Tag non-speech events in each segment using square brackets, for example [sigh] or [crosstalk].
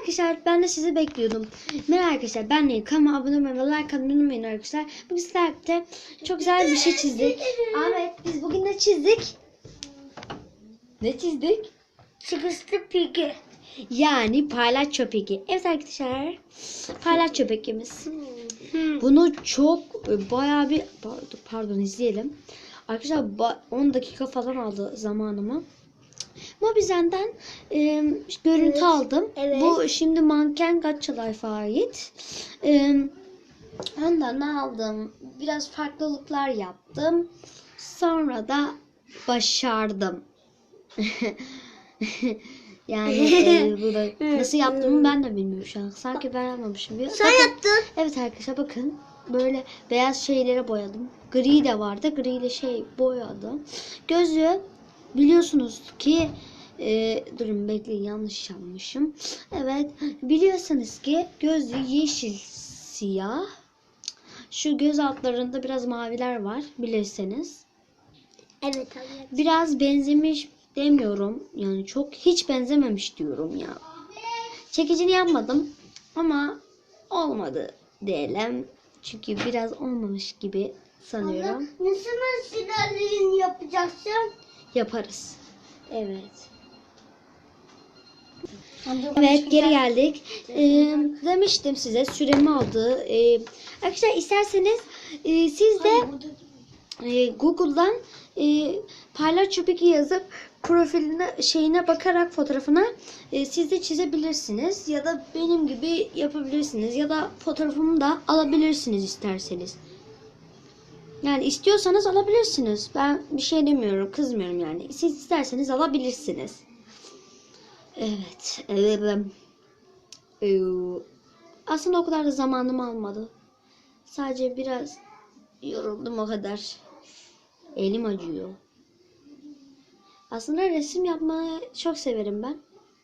arkadaşlar ben de sizi bekliyordum. Merhaba arkadaşlar ben Nil. Kanalıma abone olmayı ve like atmayı unutmayın arkadaşlar. Bugün sizlerle çok güzel bir şey çizdik. Ahmet biz bugün ne çizdik? Ne çizdik? Çıkışlı pigi. Yani palyaço peki. Evet arkadaşlar palyaço pekimiz. Bunu çok e, bayağı bir pardon, pardon izleyelim. Arkadaşlar ba- 10 dakika falan aldı zamanımı. Mobizen'den e, görüntü Evet, aldım. evet. Bu şimdi manken Gacha Life'a ait. E, ondan aldım? Biraz farklılıklar yaptım. Sonra da başardım. [laughs] yani e, bu da [laughs] nasıl yaptığımı ben de bilmiyorum şu an. Sanki ben yapmamışım. Bir- Sen Bakın- yaptın. Evet arkadaşlar bakın. Böyle beyaz şeylere boyadım. Gri de vardı. Gri ile şey boyadım. Gözü biliyorsunuz ki e, durun bekleyin yanlış yapmışım. Evet biliyorsunuz ki gözü yeşil siyah. Şu göz altlarında biraz maviler var bilirseniz. Evet abi. Biraz benzemiş demiyorum. Yani çok hiç benzememiş diyorum ya. Çekicini yapmadım ama olmadı diyelim. Çünkü biraz olmamış gibi sanıyorum. Nasıl masirlerini yapacaksın? Yaparız. Evet. Evet geri geldik. Ee, demiştim size süremi aldı. Ee, arkadaşlar isterseniz e, siz de e, Google'dan e, palyaço peki yazıp profiline şeyine bakarak fotoğrafına e, siz de çizebilirsiniz ya da benim gibi yapabilirsiniz ya da fotoğrafımı da alabilirsiniz isterseniz. Yani istiyorsanız alabilirsiniz. Ben bir şey demiyorum, kızmıyorum yani. Siz isterseniz alabilirsiniz. Evet. Aslında o kadar da zamanım almadı. Sadece biraz yoruldum o kadar. Elim acıyor. Aslında resim yapmayı çok severim ben.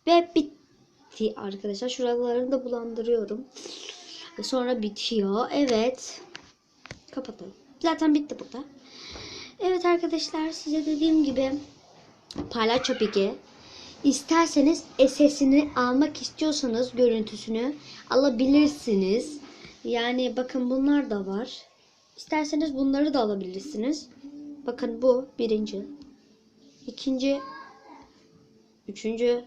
Ve bitti arkadaşlar. Şuralarını da bulandırıyorum. Sonra bitiyor. Evet. Kapatalım. Zaten bitti burada. Evet arkadaşlar size dediğim gibi palyaço peki. İsterseniz sesini almak istiyorsanız görüntüsünü alabilirsiniz. Yani bakın bunlar da var. İsterseniz bunları da alabilirsiniz. Bakın bu birinci. ikinci, Üçüncü.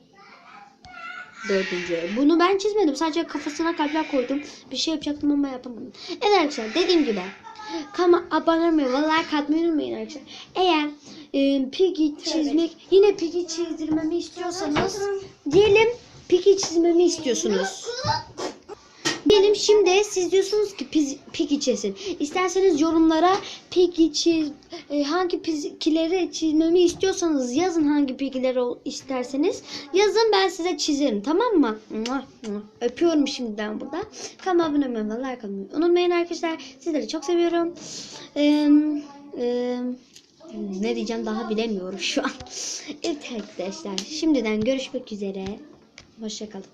Dördüncü. Bunu ben çizmedim. Sadece kafasına kalpler koydum. Bir şey yapacaktım ama yapamadım. Evet arkadaşlar dediğim gibi. Kama abone olmayı ve like atmayı unutmayın arkadaşlar. Eğer e, Piggy çizmek, yine Piggy çizdirmemi istiyorsanız diyelim Piggy çizmemi istiyorsunuz. Diyelim şimdi siz diyorsunuz ki piz- Piggy çizsin. İsterseniz yorumlara Piggy çiz, e, hangi Piggy'leri çizmemi istiyorsanız yazın hangi Piggy'leri ol- isterseniz. Yazın ben size çizerim tamam mı? Öpüyorum şimdiden burada. Kanalıma abone olmayı like atmayı unutmayın arkadaşlar. Sizleri çok seviyorum. Eee eee, ne diyeceğim daha bilemiyorum şu an. [laughs] Evet arkadaşlar şimdiden görüşmek üzere. Hoşçakalın.